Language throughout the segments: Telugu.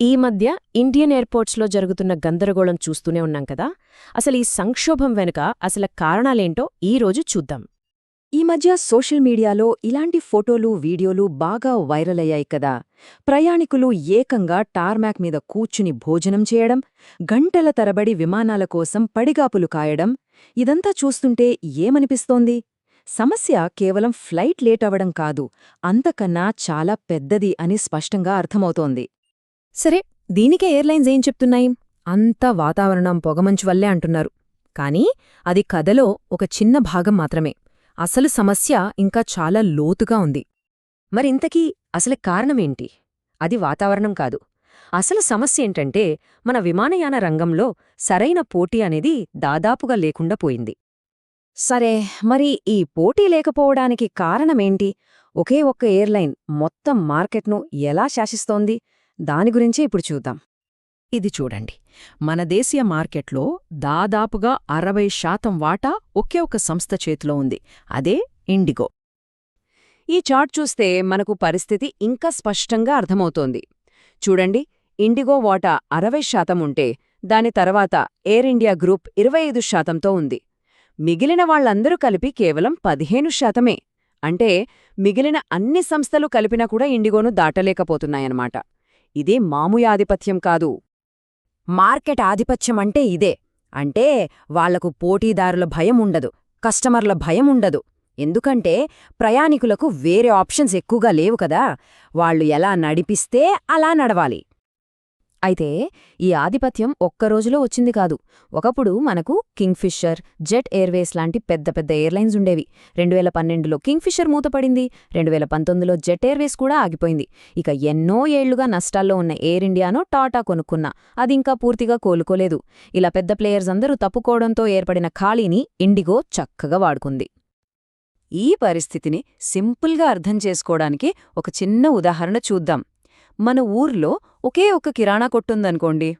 ఈ మధ్య ఇండియన్ ఎయిర్పోర్ట్స్లో జరుగుతున్న గందరగోళం చూస్తూనే ఉన్నాం కదా. అసలు ఈ సంక్షోభం వెనుక అసలు కారణాలేంటో ఈ రోజు చూద్దాం. ఈ మధ్య సోషల్ మీడియాలో ఇలాంటి ఫోటోలు వీడియోలు బాగా వైరల్ అయ్యాయి కదా. ప్రయాణికులు ఏకంగా టార్మాక్ మీద కూర్చుని భోజనం చేయడం గంటల తరబడి విమానాల కోసం పడిగాపులు కాయడం ఇదంతా చూస్తుంటే ఏమనిపిస్తోంది? సమస్య కేవలం ఫ్లైట్ లేట్ అవడం కాదు అంతకన్నా చాలా పెద్దది అని స్పష్టంగా అర్థమవుతోంది. సరే దీనికే ఎయిర్లైన్స్ ఏం చెప్తున్నాయి? అంతా వాతావరణం పొగమంచు వల్లే అంటున్నారు. కానీ అది కథలో ఒక చిన్న భాగం మాత్రమే. అసలు సమస్య ఇంకా చాలా లోతుగా ఉంది. మరింతకీ అసలు కారణమేంటి అది వాతావరణం కాదు. అసలు సమస్య ఏంటంటే మన విమానయాన రంగంలో సరైన పోటీ అనేది దాదాపుగా లేకుండా పోయింది. సరే మరి ఈ పోటీ లేకపోవడానికి కారణమేంటి? ఒకే ఒక్క ఎయిర్లైన్ మొత్తం మార్కెట్ను ఎలా శాసిస్తోంది? దాని గురించే ఇప్పుడు చూద్దాం. ఇది చూడండి. మన దేశీయ మార్కెట్లో దాదాపుగా అరవై శాతం వాటా ఒకే ఒక సంస్థ చేతిలో ఉంది. అదే ఇండిగో. ఈ చార్ట్ చూస్తే మనకు పరిస్థితి ఇంకా స్పష్టంగా అర్థమవుతోంది. చూడండి ఇండిగో వాటా అరవై శాతం ఉంటే దాని తర్వాత ఎయిర్ ఇండియా గ్రూప్ ఇరవై ఐదు శాతంతో ఉంది. మిగిలిన వాళ్ళందరూ కలిపి కేవలం పదిహేను శాతమే. అంటే మిగిలిన అన్ని సంస్థలు కలిపినా కూడా ఇండిగోను దాటలేకపోతున్నాయన్నమాట. ఇదే మామూలు ఆధిపత్యం కాదు. మార్కెట్ ఆధిపత్యం అంటే ఇదే. అంటే వాళ్ళకు పోటీదారుల భయం ఉండదు కస్టమర్ల భయం ఉండదు. ఎందుకంటే ప్రయాణికులకు వేరే ఆప్షన్స్ ఎక్కువగా లేవు కదా. వాళ్ళు ఎలా నడిపిస్తే అలా నడవాలి. అయితే ఈ ఆధిపత్యం ఒక్కరోజులో వచ్చింది కాదు. ఒకప్పుడు మనకు కింగ్ఫిషర్ జెట్ ఎయిర్వేస్ లాంటి పెద్ద పెద్ద ఎయిర్లైన్స్ ఉండేవి. రెండు వేల పన్నెండులో కింగ్ఫిషర్ మూతపడింది. రెండు వేల పంతొమ్మిదిలో జెట్ ఎయిర్వేస్ కూడా ఆగిపోయింది. ఇక ఎన్నో ఏళ్ళుగా నష్టాల్లో ఉన్న ఎయిర్ ఇండియానో టాటా కొనుక్కున్నా అది ఇంకా పూర్తిగా కోలుకోలేదు. ఇలా పెద్ద ప్లేయర్స్ అందరూ తప్పుకోవడంతో ఏర్పడిన ఖాళీని ఇండిగో చక్కగా వాడుకుంది. ఈ పరిస్థితిని సింపుల్గా అర్థం చేసుకోవడానికి ఒక చిన్న ఉదాహరణ చూద్దాం. మన ఊర్లో ఒకే ఒక కిరాణా కొట్టుందనుకోండి.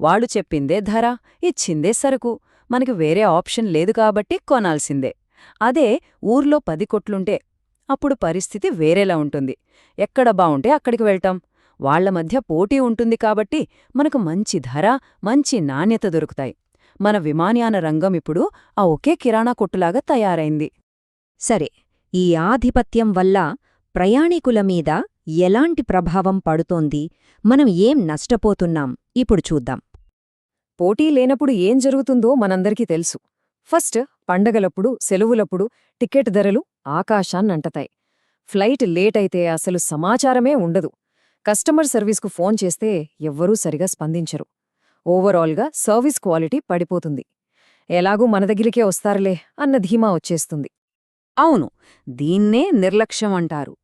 వాళ్ళు చెప్పిందే ధర ఇచ్చిందే సరుకు. మనకి వేరే ఆప్షన్ లేదు కాబట్టి కొనాల్సిందే. అదే ఊర్లో పది కొట్లుంటే అప్పుడు పరిస్థితి వేరేలా ఉంటుంది. ఎక్కడ బావుంటే అక్కడికి వెళ్తాం. వాళ్ళ మధ్య పోటీ ఉంటుంది కాబట్టి మనకు మంచి ధర మంచి నాణ్యత దొరుకుతాయి. మన విమానయాన రంగం ఇప్పుడు ఆ ఒకే కిరాణా కొట్టులాగా తయారైంది. సరే ఈ ఆధిపత్యం వల్ల ప్రయాణికుల మీద ఎలాంటి ప్రభావం పడుతోంది? మనం ఏం నష్టపోతున్నాం? ఇప్పుడు చూద్దాం. పోటీ లేనప్పుడు ఏం జరుగుతుందో మనందరికీ తెలుసు. ఫస్ట్ పండగలప్పుడు సెలవులప్పుడు టికెట్ ధరలు ఆకాశాన్నంటతాయి. ఫ్లైట్ లేట్ అయితే అసలు సమాచారమే ఉండదు. కస్టమర్ సర్వీస్కు ఫోన్ చేస్తే ఎవ్వరూ సరిగా స్పందించరు. ఓవరాల్గా సర్వీస్ క్వాలిటీ పడిపోతుంది. ఎలాగూ మన దగ్గరికే వస్తారులే అన్న ధీమా వచ్చేస్తుంది. అవును దీన్నే నిర్లక్ష్యం అంటారు.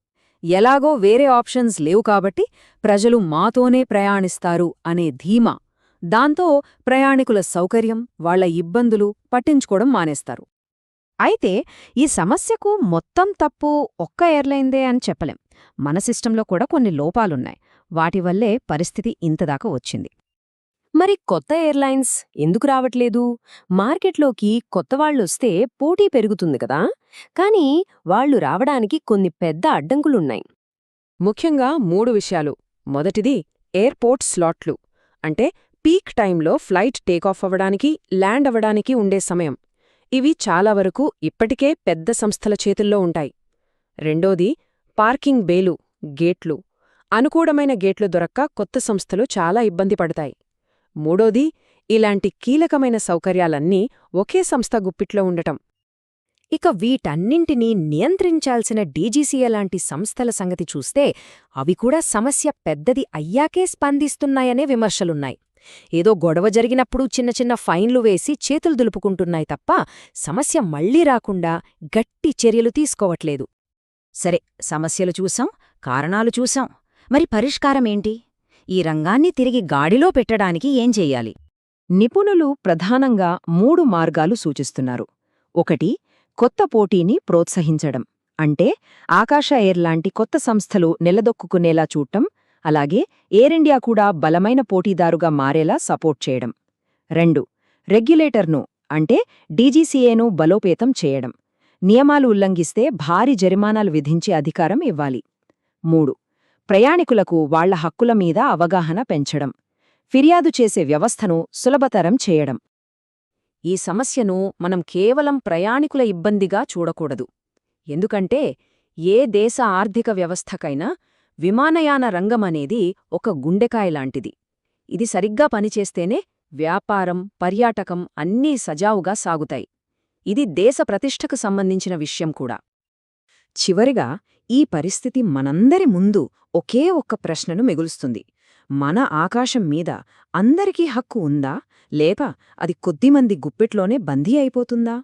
ఎలాగో వేరే ఆప్షన్స్ లేవు కాబట్టి ప్రజలు మాతోనే ప్రయాణిస్తారు అనే ధీమా. దాంతో ప్రయాణికుల సౌకర్యం వాళ్ళ ఇబ్బందులు పట్టించుకోవడం మానేస్తారు. అయితే ఈ సమస్యకు మొత్తం తప్పు ఒక్క ఎయిర్లైన్దే అని చెప్పలేం. మన సిస్టంలో కూడా కొన్ని లోపాలున్నాయి. వాటివల్లే పరిస్థితి ఇంతదాకా వచ్చింది. మరి కొత్త ఎయిర్లైన్స్ ఎందుకు రావట్లేదు? మార్కెట్లోకి కొత్తవాళ్ళొస్తే పోటీ పెరుగుతుంది కదా? కానీ వాళ్ళు రావడానికి కొన్ని పెద్ద అడ్డంకులున్నాయి. ముఖ్యంగా మూడు విషయాలు. మొదటిది ఎయిర్పోర్ట్ స్లాట్లు. అంటే పీక్ టైంలో ఫ్లైట్ టేకాఫ్ అవ్వడానికి ల్యాండ్ అవ్వడానికి ఉండే సమయం. ఇవి చాలా వరకు ఇప్పటికే పెద్ద సంస్థల చేతుల్లో ఉంటాయి. రెండోది పార్కింగ్ బేలు గేట్లు. అనుకూలమైన గేట్లు దొరక్క కొత్త సంస్థలు చాలా ఇబ్బంది పడతాయి. మూడోది ఇలాంటి కీలకమైన సౌకర్యాలన్నీ ఒకే సంస్థ గుప్పిట్లో ఉండటం. ఇక వీటన్నింటినీ నియంత్రించాల్సిన డీజీసీఏ లాంటి సంస్థల సంగతి చూస్తే అవి కూడా సమస్య పెద్దది అయ్యాకే స్పందిస్తున్నాయనే విమర్శలున్నాయి. ఏదో గొడవ జరిగినప్పుడు చిన్న చిన్న ఫైన్లు వేసి చేతులు దులుపుకుంటున్నాయి తప్ప సమస్య మళ్ళీ రాకుండా గట్టి చర్యలు తీసుకోవట్లేదు. సరే సమస్యలు చూసాం కారణాలు చూసాం. మరి పరిష్కారమేంటి? ఈ రంగాన్ని తిరిగి గాడిలో పెట్టడానికి ఏం చెయ్యాలి నిపుణులు ప్రధానంగా మూడు మార్గాలు సూచిస్తున్నారు. ఒకటి కొత్త పోటీని ప్రోత్సహించడం. అంటే ఆకాశ ఎయిర్ లాంటి కొత్త సంస్థలు నిలదొక్కుకునేలా చూడటం అలాగే ఎయిర్ ఇండియా కూడా బలమైన పోటీదారుగా మారేలా సపోర్ట్ చేయడం. రెండు రెగ్యులేటర్ను అంటే డీజీసీఏను బలోపేతం చేయడం. నియమాలు ఉల్లంఘిస్తే భారీ జరిమానాలు విధించే అధికారం ఇవ్వాలి. మూడు ప్రయాణికులకు వాళ్ళ హక్కుల మీద అవగాహన పెంచడం ఫిర్యాదు చేసే వ్యవస్థను సులభతరం చేయడం. ఈ సమస్యను మనం కేవలం ప్రయాణికుల ఇబ్బందిగా చూడకూడదు. ఎందుకంటే ఏ దేశ ఆర్థిక వ్యవస్థకైనా విమానయాన రంగమనేది ఒక గుండెకాయలాంటిది ఇది సరిగ్గా పనిచేస్తేనే వ్యాపారం పర్యాటకం అన్నీ సజావుగా సాగుతాయి. ఇది దేశ ప్రతిష్టకు సంబంధించిన విషయం కూడా. చివరిగా ఈ పరిస్థితి మనందరి ముందు ఒకే ఒక్క ప్రశ్నను మిగులుస్తుంది. మన ఆకాశం మీద అందరికీ హక్కు ఉందా? లేక అది కొద్దిమంది గుప్పిట్లోనే బందీ అయిపోతుందా?